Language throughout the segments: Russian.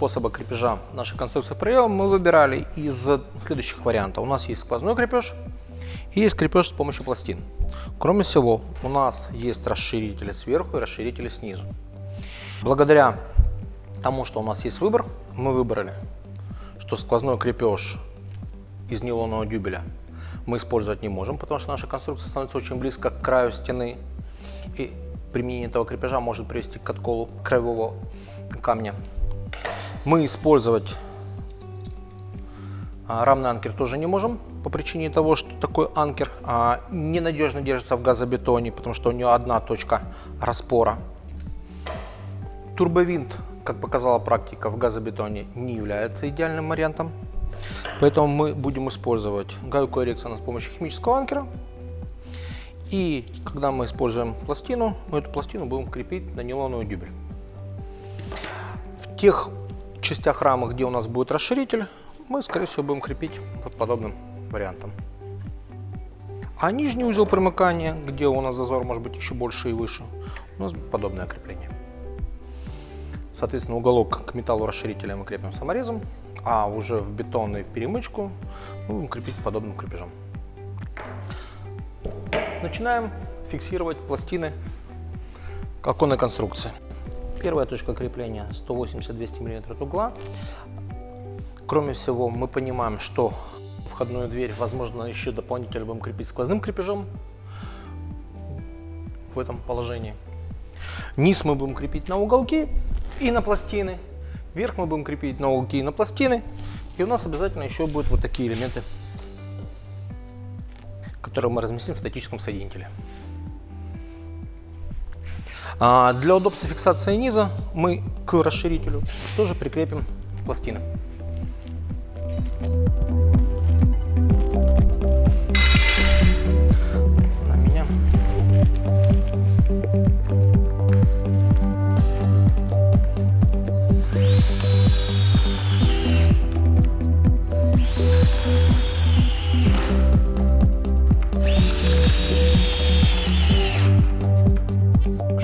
способа крепежа нашей конструкции проема мы выбирали из следующих вариантов. У нас есть сквозной крепеж и есть крепеж с помощью пластин. Кроме всего, у нас есть расширители сверху и расширители снизу. Благодаря тому, что у нас есть выбор, мы выбрали, что сквозной крепеж из нейлонового дюбеля мы использовать не можем, потому что наша конструкция становится очень близко к краю стены. И применение этого крепежа может привести к отколу краевого камня. Мы использовать а, равный анкер тоже не можем по причине того, что такой анкер а, ненадежно держится в газобетоне, потому что у него одна точка распора. Турбовинт, как показала практика, в газобетоне не является идеальным вариантом. Поэтому мы будем использовать гайку Эриксона с помощью химического анкера. И когда мы используем пластину, мы эту пластину будем крепить на нейлоновый дюбель. В тех частях рамы, где у нас будет расширитель, мы, скорее всего, будем крепить под подобным вариантом. А нижний узел примыкания, где у нас зазор может быть еще больше и выше, у нас подобное крепление. Соответственно, уголок к металлу расширителя мы крепим саморезом, а уже в бетон и в перемычку мы будем крепить подобным крепежом. Начинаем фиксировать пластины к оконной конструкции. Первая точка крепления 180-200 мм от угла. Кроме всего, мы понимаем, что входную дверь, возможно, еще дополнительно будем крепить сквозным крепежом в этом положении. Низ мы будем крепить на уголки и на пластины. Верх мы будем крепить на уголки и на пластины. И у нас обязательно еще будут вот такие элементы, которые мы разместим в статическом соединителе. А для удобства фиксации низа мы к расширителю тоже прикрепим пластины. На меня.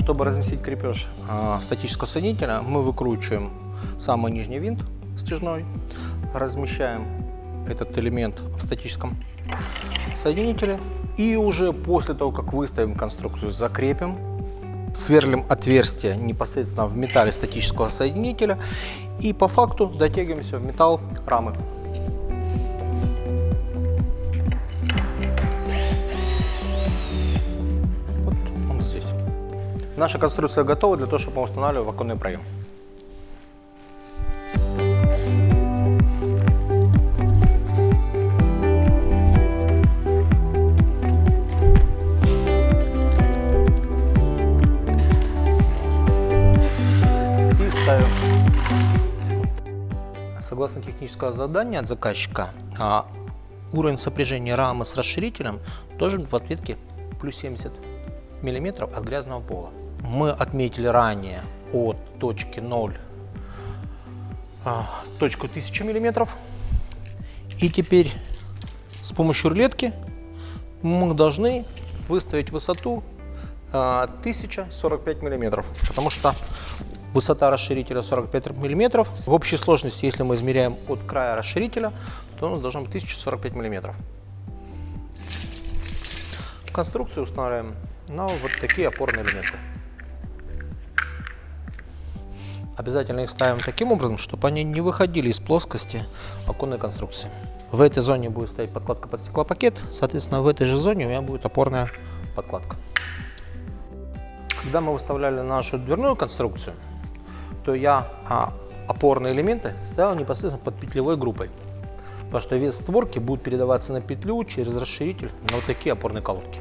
Чтобы разместить крепеж а, статического соединителя, мы выкручиваем самый нижний винт стяжной, размещаем этот элемент в статическом соединителе и уже после того, как выставим конструкцию, закрепим, сверлим отверстие непосредственно в металле статического соединителя и по факту дотягиваемся в металл рамы. Наша конструкция готова для того, чтобы мы устанавливали проем. И ставим. Согласно технического задания от заказчика, а, уровень сопряжения рамы с расширителем должен быть в ответке плюс 70 мм от грязного пола. Мы отметили ранее от точки 0 а, точку 1000 мм. И теперь с помощью рулетки мы должны выставить высоту а, 1045 мм, потому что высота расширителя 45 мм. В общей сложности, если мы измеряем от края расширителя, то у нас должно быть 1045 мм. Конструкцию устанавливаем на вот такие опорные элементы. Обязательно их ставим таким образом, чтобы они не выходили из плоскости оконной конструкции. В этой зоне будет стоять подкладка под стеклопакет, соответственно, в этой же зоне у меня будет опорная подкладка. Когда мы выставляли нашу дверную конструкцию, то я а, опорные элементы ставил непосредственно под петлевой группой. Потому что вес створки будет передаваться на петлю через расширитель на вот такие опорные колодки.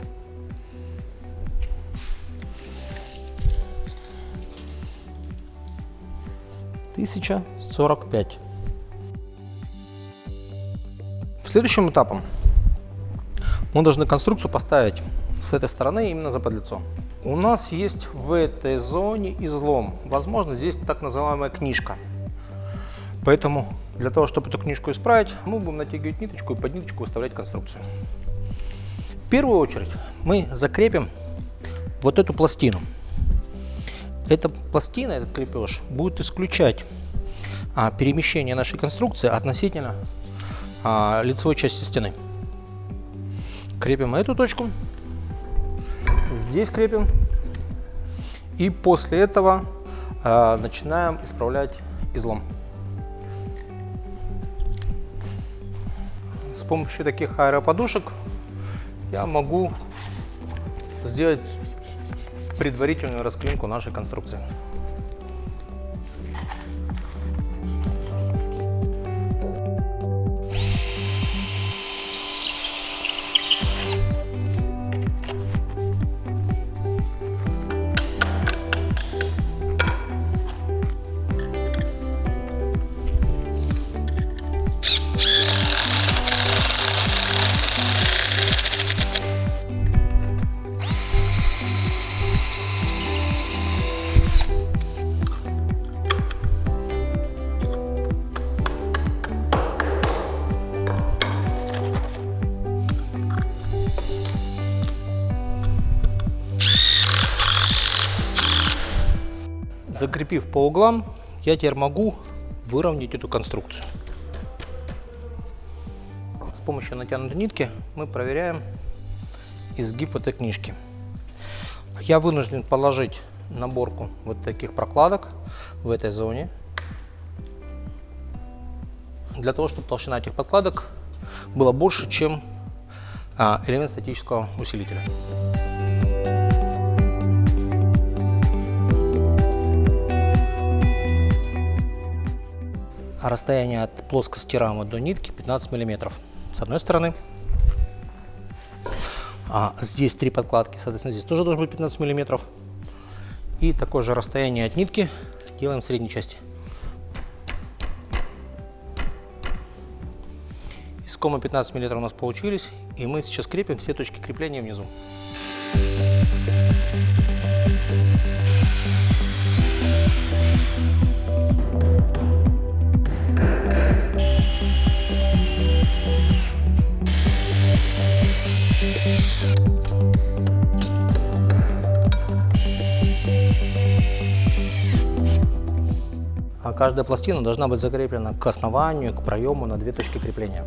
Тысяча сорок пять. Следующим этапом мы должны конструкцию поставить с этой стороны именно за подлицо. У нас есть в этой зоне излом. Возможно, здесь так называемая книжка. Поэтому для того, чтобы эту книжку исправить, мы будем натягивать ниточку и под ниточку выставлять конструкцию. В первую очередь мы закрепим вот эту пластину. Эта пластина, этот крепеж, будет исключать а, перемещение нашей конструкции относительно а, лицевой части стены. Крепим эту точку, здесь крепим, и после этого а, начинаем исправлять излом. С помощью таких аэроподушек я могу сделать предварительную расклинку нашей конструкции. Закрепив по углам, я теперь могу выровнять эту конструкцию. С помощью натянутой нитки мы проверяем изгиб этой книжки. Я вынужден положить наборку вот таких прокладок в этой зоне, для того, чтобы толщина этих подкладок была больше, чем а, элемент статического усилителя. А расстояние от плоскости рамы до нитки 15 миллиметров. С одной стороны. А здесь три подкладки, соответственно, здесь тоже должен быть 15 миллиметров. И такое же расстояние от нитки делаем в средней части. Искомы 15 миллиметров у нас получились, и мы сейчас крепим все точки крепления внизу. А каждая пластина должна быть закреплена к основанию, к проему на две точки крепления.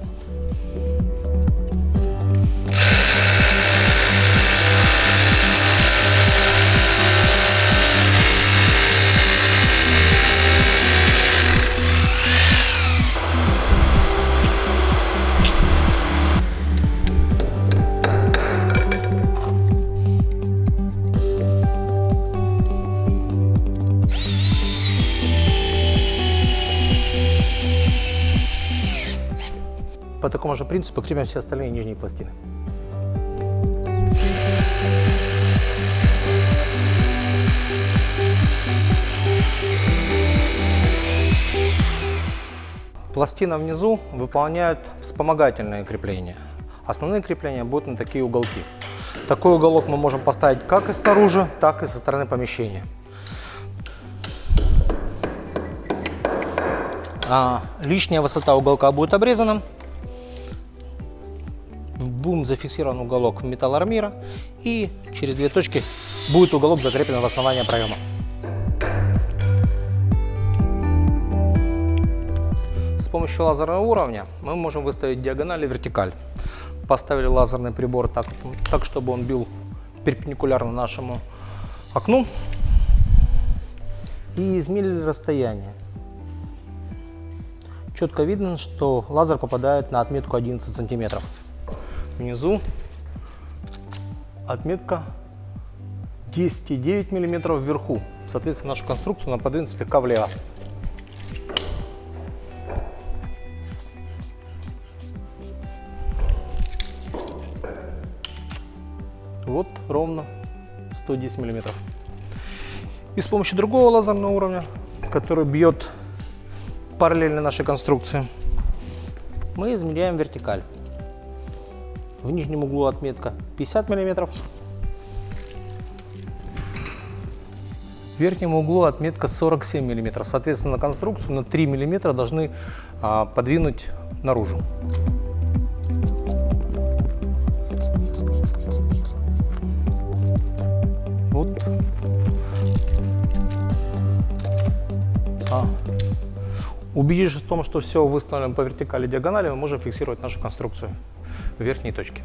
По такому же принципу крепим все остальные нижние пластины. Пластина внизу выполняет вспомогательные крепления. Основные крепления будут на такие уголки. Такой уголок мы можем поставить как и снаружи, так и со стороны помещения. А лишняя высота уголка будет обрезана будем зафиксирован уголок металлоармира и через две точки будет уголок закреплен в основание проема. С помощью лазерного уровня мы можем выставить диагональ и вертикаль. Поставили лазерный прибор так, так чтобы он бил перпендикулярно нашему окну и измерили расстояние. Четко видно, что лазер попадает на отметку 11 сантиметров внизу отметка 10,9 мм вверху. Соответственно, нашу конструкцию надо подвинуть слегка влево. Вот ровно 110 мм. И с помощью другого лазерного уровня, который бьет параллельно нашей конструкции, мы измеряем вертикаль. В нижнем углу отметка 50 мм. В верхнем углу отметка 47 мм. Соответственно, конструкцию на 3 мм должны а, подвинуть наружу. Вот. А. Убедившись в том, что все выставлено по вертикали диагонали, мы можем фиксировать нашу конструкцию верхней точке.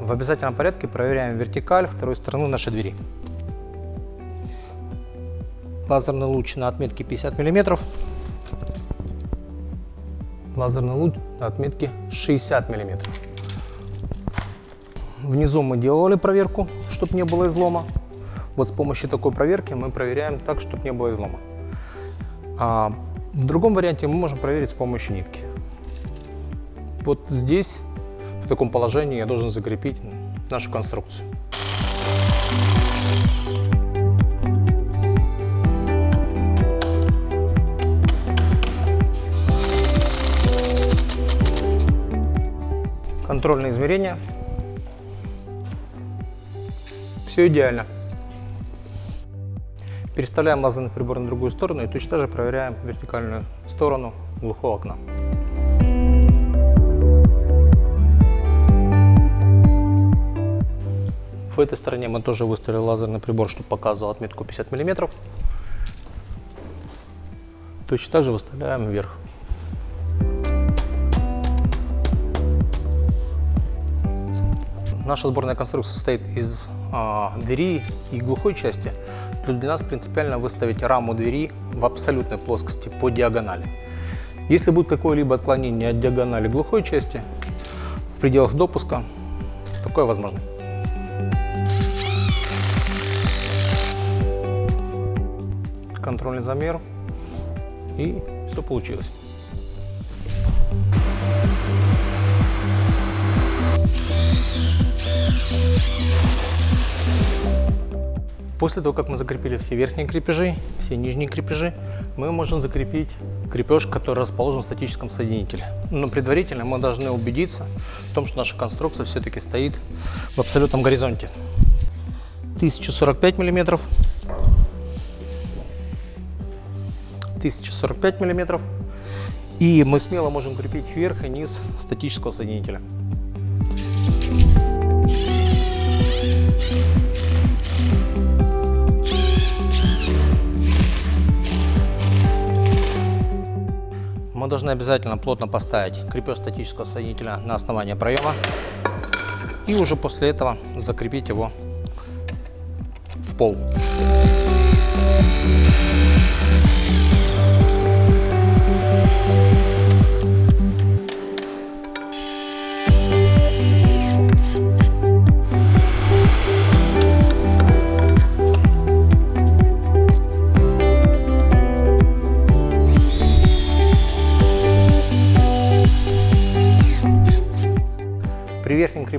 В обязательном порядке проверяем вертикаль второй стороны нашей двери. Лазерный луч на отметке 50 мм. Лазерный луч на отметке 60 мм. Внизу мы делали проверку, чтобы не было излома. Вот с помощью такой проверки мы проверяем так, чтобы не было излома. А в другом варианте мы можем проверить с помощью нитки. Вот здесь в таком положении я должен закрепить нашу конструкцию. Контрольные измерения. Все идеально. Переставляем лазерный прибор на другую сторону и точно так же проверяем вертикальную сторону глухого окна. В этой стороне мы тоже выставили лазерный прибор, чтобы показывал отметку 50 мм. Точно так же выставляем вверх. Наша сборная конструкция состоит из а, двери и глухой части. То для нас принципиально выставить раму двери в абсолютной плоскости по диагонали. Если будет какое-либо отклонение от диагонали глухой части в пределах допуска, такое возможно. контрольный замер и все получилось. После того, как мы закрепили все верхние крепежи, все нижние крепежи, мы можем закрепить крепеж, который расположен в статическом соединителе. Но предварительно мы должны убедиться в том, что наша конструкция все-таки стоит в абсолютном горизонте. 1045 миллиметров 1045 мм. И мы смело можем крепить вверх и низ статического соединителя. Мы должны обязательно плотно поставить крепеж статического соединителя на основание проема и уже после этого закрепить его в пол. При верхнем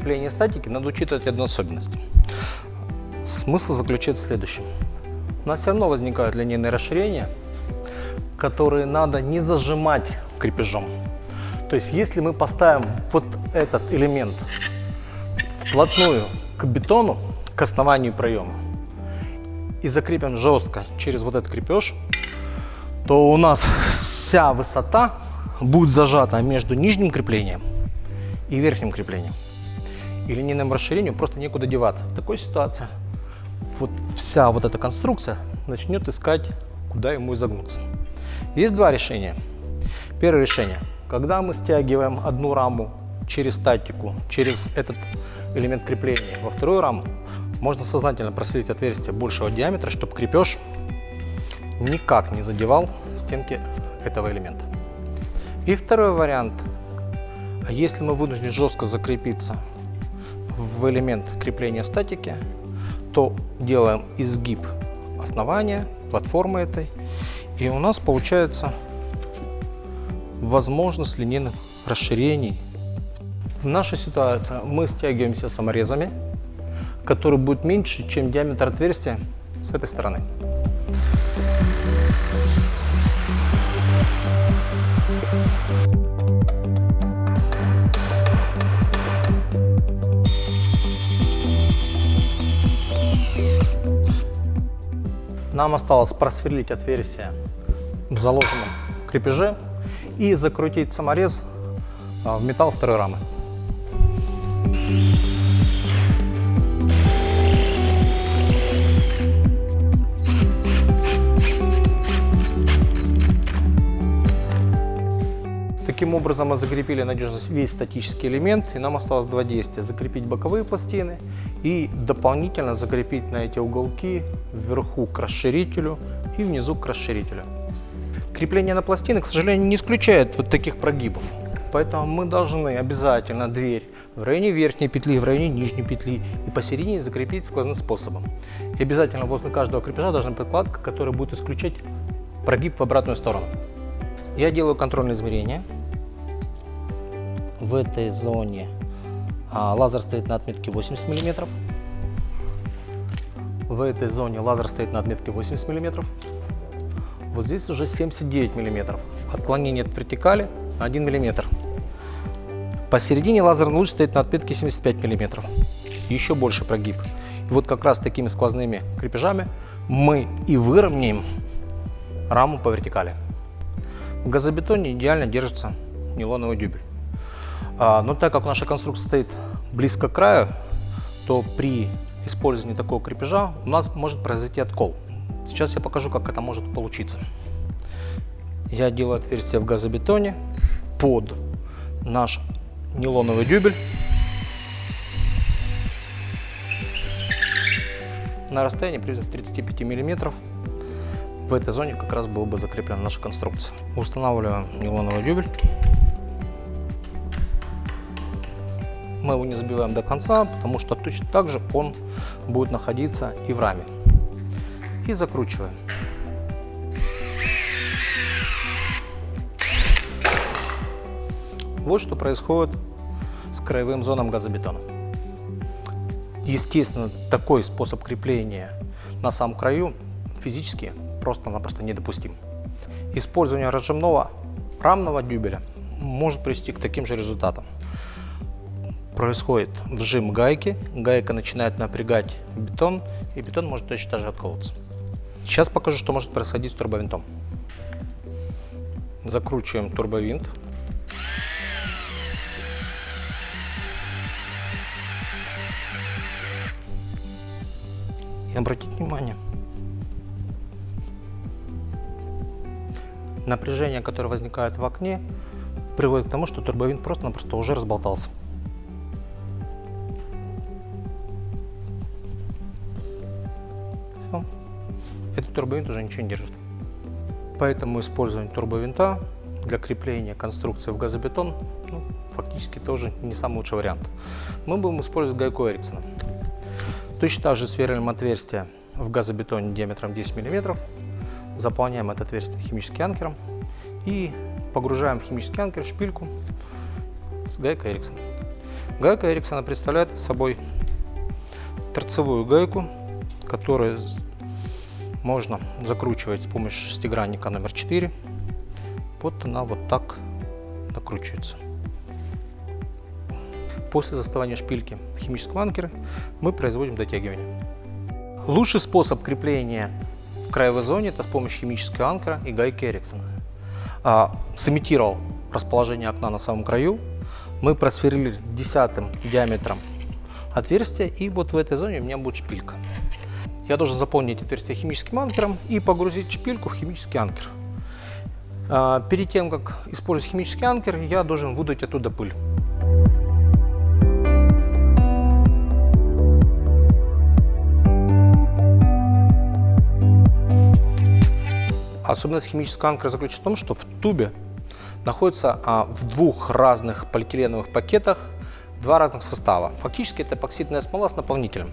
креплении статики надо учитывать одну особенность. Смысл заключается в следующем. У нас все равно возникают линейные расширения, которые надо не зажимать крепежом. То есть если мы поставим вот этот элемент вплотную к бетону, к основанию проема, и закрепим жестко через вот этот крепеж, то у нас вся высота будет зажата между нижним креплением и верхним креплением. И линейному расширению просто некуда деваться. В такой ситуации вот вся вот эта конструкция начнет искать, куда ему изогнуться. Есть два решения. Первое решение. Когда мы стягиваем одну раму через статику, через этот элемент крепления во вторую раму, можно сознательно просверлить отверстие большего диаметра, чтобы крепеж никак не задевал стенки этого элемента. И второй вариант. Если мы вынуждены жестко закрепиться в элемент крепления статики, то делаем изгиб основания платформы этой, и у нас получается возможность линейных расширений. В нашей ситуации мы стягиваемся саморезами, которые будут меньше, чем диаметр отверстия с этой стороны. Нам осталось просверлить отверстие в заложенном крепеже и закрутить саморез а, в металл второй рамы. Таким образом мы закрепили надежно весь статический элемент, и нам осталось два действия. Закрепить боковые пластины и дополнительно закрепить на эти уголки вверху к расширителю и внизу к расширителю. Крепление на пластины, к сожалению, не исключает вот таких прогибов. Поэтому мы должны обязательно дверь в районе верхней петли, в районе нижней петли и посередине закрепить сквозным способом. И обязательно возле каждого крепежа должна быть подкладка, которая будет исключать прогиб в обратную сторону. Я делаю контрольное измерение. В этой зоне а, лазер стоит на отметке 80 мм. В этой зоне лазер стоит на отметке 80 мм. Вот здесь уже 79 мм. Отклонение от вертикали 1 мм. Посередине лазерный луч стоит на отметке 75 мм. Еще больше прогиб. И вот как раз такими сквозными крепежами мы и выровняем раму по вертикали. В газобетоне идеально держится нейлоновый дюбель. А, но так как наша конструкция стоит близко к краю, то при использовании такого крепежа у нас может произойти откол. Сейчас я покажу, как это может получиться. Я делаю отверстие в газобетоне под наш нейлоновый дюбель. На расстоянии приблизительно 35 миллиметров в этой зоне как раз была бы закреплена наша конструкция. Устанавливаем нейлоновый дюбель. Мы его не забиваем до конца, потому что точно так же он будет находиться и в раме. И закручиваем. Вот что происходит с краевым зоном газобетона. Естественно, такой способ крепления на самом краю физически просто-напросто недопустим. Использование разжимного рамного дюбеля может привести к таким же результатам. Происходит вжим гайки, гайка начинает напрягать бетон, и бетон может точно так же отколоться. Сейчас покажу, что может происходить с турбовинтом. Закручиваем турбовинт. И обратите внимание, напряжение, которое возникает в окне, приводит к тому, что турбовинт просто-напросто уже разболтался. Турбовинт уже ничего не держит. Поэтому использование турбовинта для крепления конструкции в газобетон ну, фактически тоже не самый лучший вариант. Мы будем использовать гайку Эриксона. Точно так же сверлим отверстие в газобетоне диаметром 10 мм Заполняем это отверстие химическим анкером и погружаем в химический анкер шпильку с гайкой Эриксон. Гайка Эриксона представляет собой торцевую гайку, которую можно закручивать с помощью шестигранника номер 4. Вот она вот так накручивается. После заставания шпильки в химическом анкере мы производим дотягивание. Лучший способ крепления краевой зоне это с помощью химического анкера и гайки Эриксона. А, сымитировал расположение окна на самом краю. Мы просверлили десятым диаметром отверстие, и вот в этой зоне у меня будет шпилька. Я должен заполнить отверстие химическим анкером и погрузить шпильку в химический анкер. А, перед тем, как использовать химический анкер, я должен выдуть оттуда пыль. Особенность химического анкера заключается в том, что в тубе находится а, в двух разных полиэтиленовых пакетах два разных состава. Фактически это эпоксидная смола с наполнителем.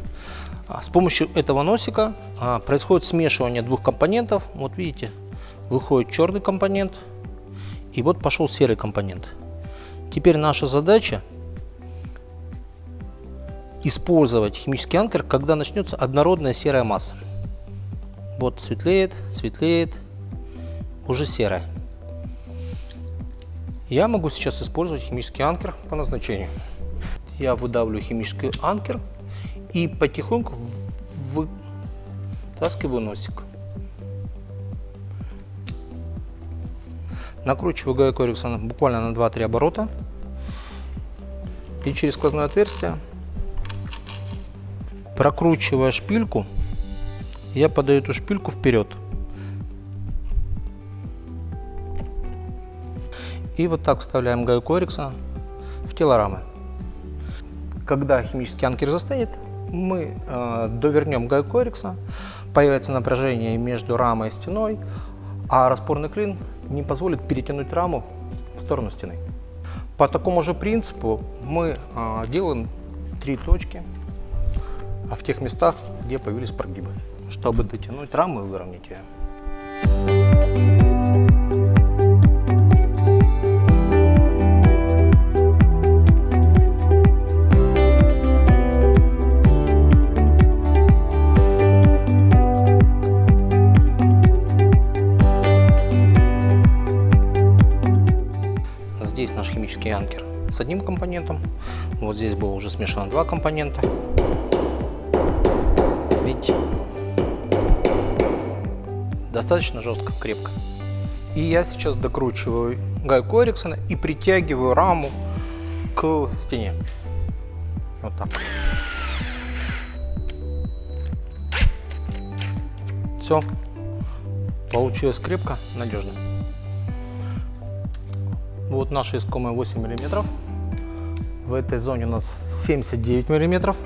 А, с помощью этого носика а, происходит смешивание двух компонентов. Вот видите, выходит черный компонент и вот пошел серый компонент. Теперь наша задача использовать химический анкер, когда начнется однородная серая масса. Вот светлеет, светлеет, уже серая. Я могу сейчас использовать химический анкер по назначению я выдавливаю химический анкер и потихоньку вытаскиваю носик. Накручиваю Гай Кориксон буквально на 2-3 оборота. И через сквозное отверстие, прокручивая шпильку, я подаю эту шпильку вперед. И вот так вставляем гайку Эриксона в телорамы. Когда химический анкер застынет, мы э, довернем гайку появится напряжение между рамой и стеной, а распорный клин не позволит перетянуть раму в сторону стены. По такому же принципу мы э, делаем три точки а в тех местах, где появились прогибы, чтобы дотянуть раму и выровнять ее. Химический анкер с одним компонентом. Вот здесь было уже смешано два компонента. Видите? Достаточно жестко, крепко. И я сейчас докручиваю гайку Эриксона и притягиваю раму к стене. Вот так. Все. Получилось крепко, надежно. Вот наши искомые 8 миллиметров. В этой зоне у нас 79 миллиметров.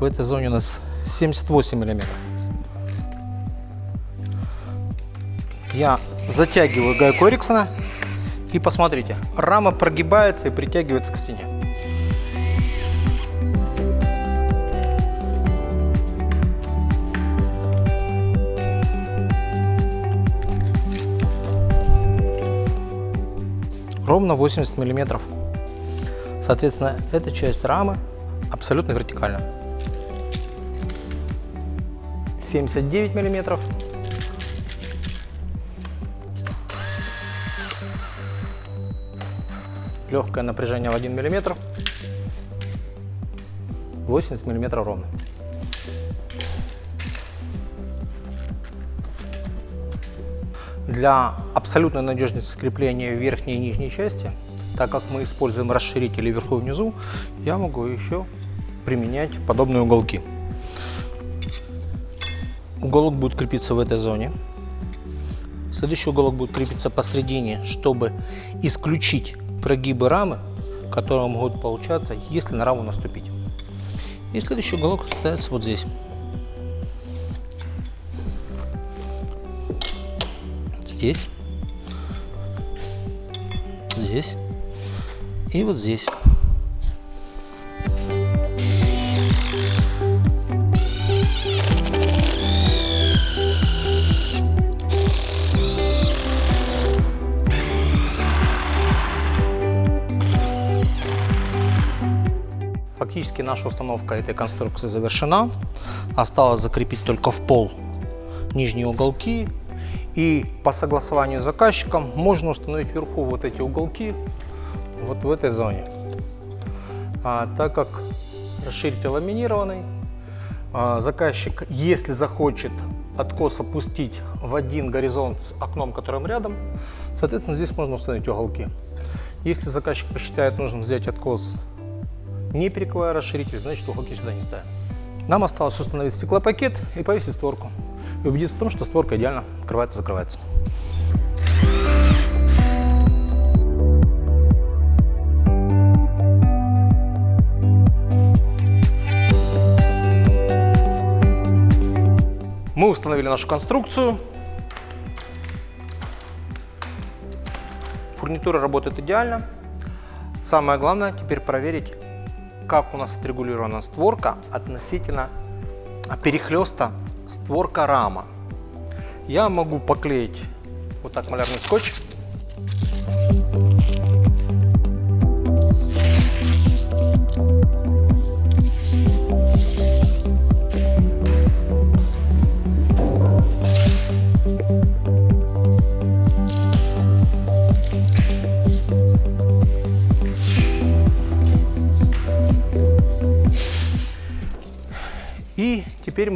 В этой зоне у нас 78 миллиметров. Я затягиваю гайку Эриксона и посмотрите, рама прогибается и притягивается к стене. Ровно 80 миллиметров. Соответственно, эта часть рамы абсолютно вертикальна. 79 миллиметров. Легкое напряжение в 1 миллиметр. 80 миллиметров ровно. Для абсолютной надежности крепления верхней и нижней части, так как мы используем расширители вверху и внизу, я могу еще применять подобные уголки. Уголок будет крепиться в этой зоне. Следующий уголок будет крепиться посередине, чтобы исключить прогибы рамы, которые могут получаться, если на раму наступить. И следующий уголок ставится вот здесь. Здесь. Здесь. И вот здесь. Фактически наша установка этой конструкции завершена. Осталось закрепить только в пол нижние уголки. И по согласованию с заказчиком можно установить вверху вот эти уголки вот в этой зоне. А, так как расширитель ламинированный, а, заказчик, если захочет откос опустить в один горизонт с окном, которым рядом, соответственно, здесь можно установить уголки. Если заказчик посчитает нужным взять откос не перекрывая расширитель, значит уголки сюда не ставим. Нам осталось установить стеклопакет и повесить створку. И убедиться в том, что створка идеально открывается-закрывается. Мы установили нашу конструкцию. Фурнитура работает идеально. Самое главное теперь проверить, как у нас отрегулирована створка относительно перехлеста створка рама. Я могу поклеить вот так малярный скотч.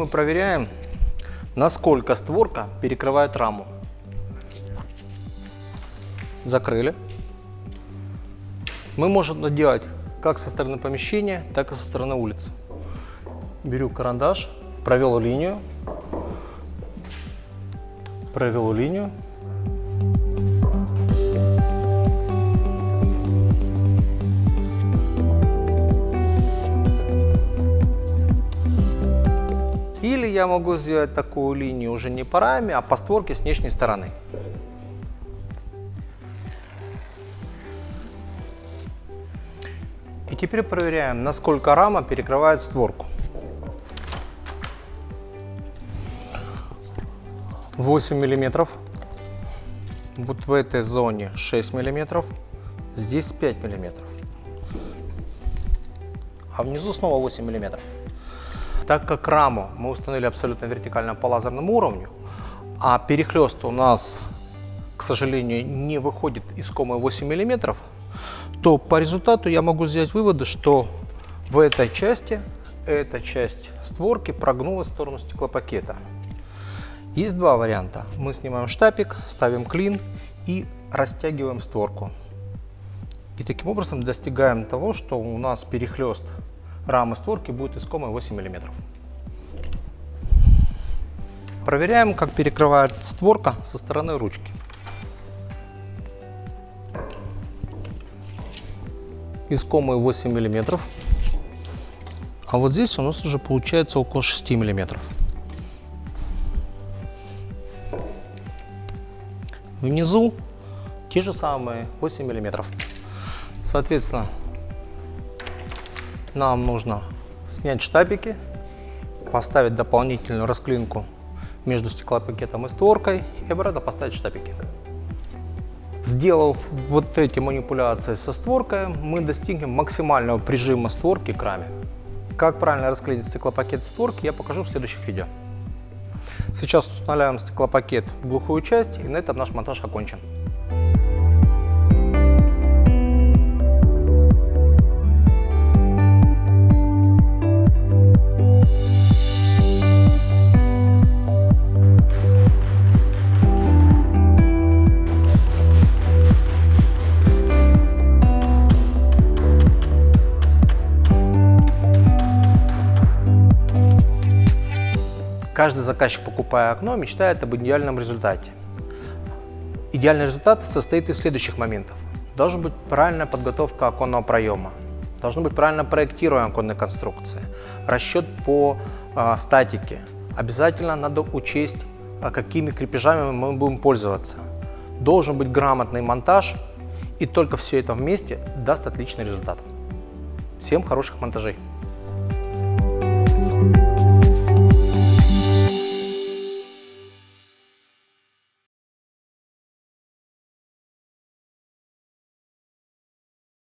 Мы проверяем, насколько створка перекрывает раму. закрыли. Мы можем это делать как со стороны помещения, так и со стороны улицы. Беру карандаш, провел линию, провел линию. Я могу сделать такую линию уже не по раме, а по створке с внешней стороны. И теперь проверяем, насколько рама перекрывает створку. 8 миллиметров. Вот в этой зоне 6 миллиметров. Здесь 5 миллиметров. А внизу снова 8 миллиметров. Так как раму мы установили абсолютно вертикально по лазерному уровню, а перехлест у нас, к сожалению, не выходит из комы 8 миллиметров, то по результату я могу сделать выводы, что в этой части эта часть створки прогнулась в сторону стеклопакета. Есть два варианта. Мы снимаем штапик, ставим клин и растягиваем створку. И таким образом достигаем того, что у нас перехлест рамы створки будет искомой 8 мм. Проверяем, как перекрывает створка со стороны ручки. Искомые 8 мм. А вот здесь у нас уже получается около 6 миллиметров. Внизу те же самые 8 миллиметров. Соответственно, нам нужно снять штапики, поставить дополнительную расклинку между стеклопакетом и створкой и обратно поставить штапики. Сделав вот эти манипуляции со створкой, мы достигнем максимального прижима створки к раме. Как правильно расклеить стеклопакет створки, я покажу в следующих видео. Сейчас устанавливаем стеклопакет в глухую часть, и на этом наш монтаж окончен. Каждый заказчик, покупая окно, мечтает об идеальном результате. Идеальный результат состоит из следующих моментов. Должна быть правильная подготовка оконного проема, должно быть правильно проектирование оконной конструкции, расчет по э, статике. Обязательно надо учесть, а, какими крепежами мы будем пользоваться. Должен быть грамотный монтаж, и только все это вместе даст отличный результат. Всем хороших монтажей!